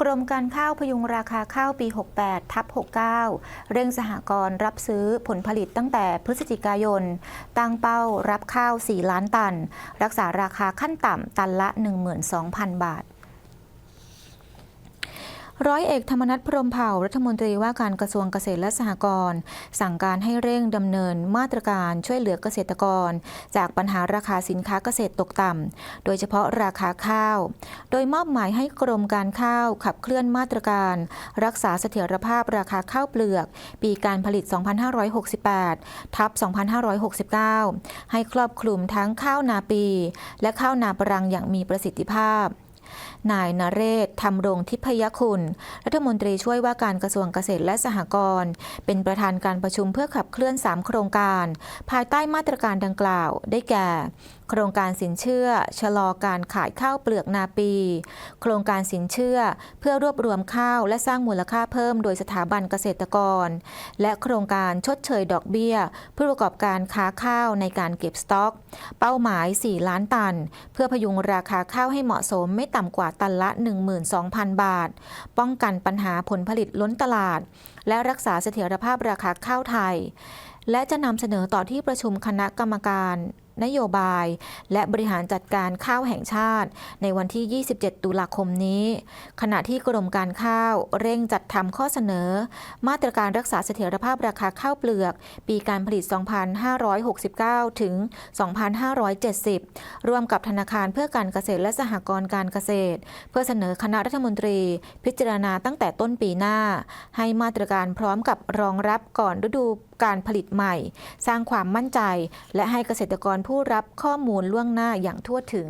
กรมการข้าวพยุงราคาข้าวปี 68 ทับ 69 เร่งสหกรณ์รับซื้อผลผลิตตั้งแต่พฤศจิกายน ตั้งเป้ารับข้าว 4 ล้านตัน รักษาราคาขั้นต่ำตันละ 12,000 บาท ร้อยเอกธรรมนัฐพรมเผ่ารัฐมนตรีว่าการกระทรวงเกษตรและสหกรณ์สั่งการให้เร่งดำเนินมาตรการช่วยเหลือเกษตรกร จากปัญหาราคาสินค้าเกษตรตกต่ำโดยเฉพาะราคาข้าว โดยมอบหมายให้กรมการข้าวขับเคลื่อนมาตรการ รักษาเสถียรภาพราคาข้าวเปลือก ปีการผลิต 2568 ทับ 2569 ให้ครอบคลุมทั้งข้าวนาปี และข้าวนาปรังอย่างมีประสิทธิภาพ นายนเรศธรรมรงทิพยคุณ รัฐมนตรีช่วยว่าการกระทรวงเกษตรและสหกรณ์ เป็นประธานการประชุมเพื่อขับเคลื่อน 3 โครงการ ภายใต้มาตรการดังกล่าว ได้แก่ โครงการสินเชื่อ ชะลอการขายข้าวเปลือกนาปี โครงการสินเชื่อ เพื่อรวบรวมข้าวและสร้างมูลค่าเพิ่มโดยสถาบันเกษตรกร และโครงการชดเชยดอกเบี้ยผู้ประกอบการค้าข้าวในการเก็บสต็อก เป้าหมาย 4 ล้านตัน เพื่อพยุงราคาข้าวให้เหมาะสมไม่ต่ำกว่าตันละ 12,000 บาท ป้องกันปัญหาผลผลิตล้นตลาด และรักษาเสถียรภาพราคาข้าวไทย และจะนำเสนอต่อที่ประชุมคณะกรรมการ นโยบาย และบริหารจัดการข้าวแห่งชาติ ในวันที่ 27 ตุลาคมนี้ ขณะที่กรมการข้าวเร่งจัดทำข้อเสนอ มาตรการรักษาเสถียรภาพราคาข้าวเปลือก ปีการผลิต 2569 ถึง 2570 ร่วมกับธนาคารเพื่อการเกษตรและสหกรณ์การเกษตร เพื่อเสนอคณะรัฐมนตรี พิจารณาตั้งแต่ต้นปีหน้า ให้มาตรการพร้อมกับรองรับก่อนฤดู การผลิตใหม่ สร้างความมั่นใจ และให้เกษตรกรผู้รับข้อมูลล่วงหน้าอย่างทั่วถึง